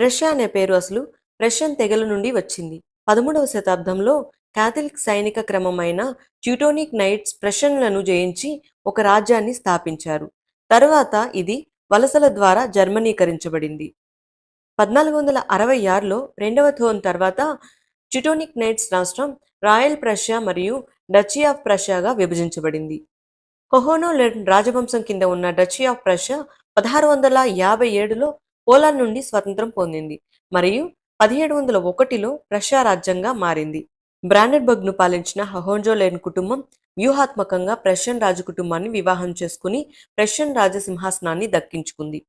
Russia అనే పేరు అసలు రష్యన్ తెగల నుండి వచ్చింది. పదమూడవ శతాబ్దంలో కాథలిక్ సైనిక క్రమమైన ట్యూటోనిక్ నైట్స్ ప్రషన్లను జయించి ఒక రాజ్యాన్ని స్థాపించారు. తరువాత ఇది వలసల ద్వారా జర్మనీకరించబడింది. పద్నాలుగు వందల అరవై ఆరులో రెండవ థోన్ తర్వాత ట్యూటోనిక్ నైట్స్ రాష్ట్రం రాయల్ ప్రష్యా మరియు డచీ ఆఫ్ ప్రష్యాగా విభజించబడింది. కొహోనోలెన్ రాజవంశం కింద ఉన్న డచీ ఆఫ్ ప్రష్యా పదహారు వందల యాభై ఏడులో పోలాండ్ నుండి స్వతంత్రం పొందింది. మరియు పదిహేడు వందల ఒకటిలో ప్రష్యా రాజ్యంగా మారింది. బ్రాండెడ్బర్గ్ను పాలించిన హహోంజోలేన్ కుటుంబం వ్యూహాత్మకంగా ప్రష్యన్ రాజు కుటుంబాన్ని వివాహం చేసుకుని ప్రష్యన్ రాజసింహాసనాన్ని దక్కించుకుంది.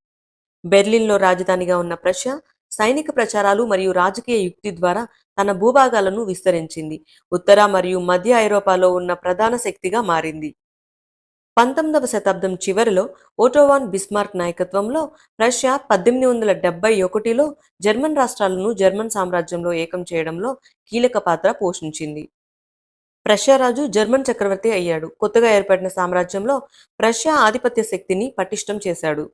బెర్లిన్లో రాజధానిగా ఉన్న ప్రష్యా సైనిక ప్రచారాలు మరియు రాజకీయ యుక్తి ద్వారా తన భూభాగాలను విస్తరించింది. ఉత్తర మరియు మధ్య ఐరోపాలో ఉన్న ప్రధాన శక్తిగా మారింది. పంతొమ్మిదవ శతాబ్దం చివరిలో ఓటోవాన్ బిస్మార్క్ నాయకత్వంలో రష్యా పద్దెనిమిది వందల డెబ్బై ఒకటిలో జర్మన్ రాష్ట్రాలను జర్మన్ సామ్రాజ్యంలో ఏకం చేయడంలో కీలక పాత్ర పోషించింది. ప్రష్యా రాజు జర్మన్ చక్రవర్తి అయ్యాడు. కొత్తగా ఏర్పడిన సామ్రాజ్యంలో ప్రష్యా ఆధిపత్య శక్తిని పటిష్టం చేశాడు.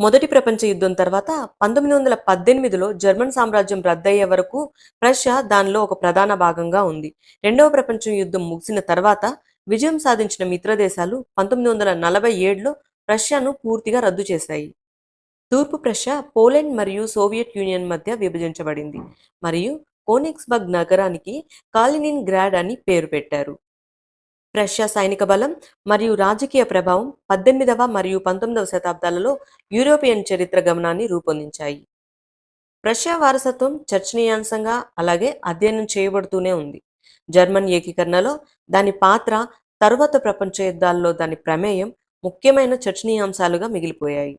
మొదటి ప్రపంచ యుద్ధం తర్వాత పంతొమ్మిది వందల పద్దెనిమిదిలో జర్మన్ సామ్రాజ్యం రద్దయ్యే వరకు రష్యా దానిలో ఒక ప్రధాన భాగంగా ఉంది. రెండవ ప్రపంచ యుద్ధం ముగిసిన తర్వాత విజయం సాధించిన మిత్రదేశాలు పంతొమ్మిది వందల నలభై ఏడులో రష్యాను పూర్తిగా రద్దు చేశాయి. తూర్పు ప్రష్యా పోలాండ్ మరియు సోవియట్ యూనియన్ మధ్య విభజించబడింది. మరియు కోనిక్స్బర్గ్ నగరానికి కాలినిన్ గ్రాడ్ అని పేరు పెట్టారు. రష్యా సైనిక బలం మరియు రాజకీయ ప్రభావం పద్దెనిమిదవ మరియు పంతొమ్మిదవ శతాబ్దాలలో యూరోపియన్ చరిత్ర గమనాన్ని రూపొందించాయి. రష్యా వారసత్వం చర్చనీయాంశంగా అలాగే అధ్యయనం చేయబడుతూనే ఉంది. జర్మన్ ఏకీకరణలో దాని పాత్ర తరువాత ప్రపంచ యుద్ధాల్లో దాని ప్రమేయం ముఖ్యమైన చర్చనీయాంశాలుగా మిగిలిపోయాయి.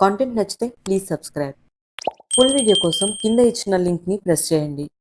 కాంటెంట్ నచ్చితే ప్లీజ్ సబ్స్క్రైబ్ ఫుల్ వీడియో కోసం కింద ఇచ్చిన లింక్ని ప్రెస్ చేయండి.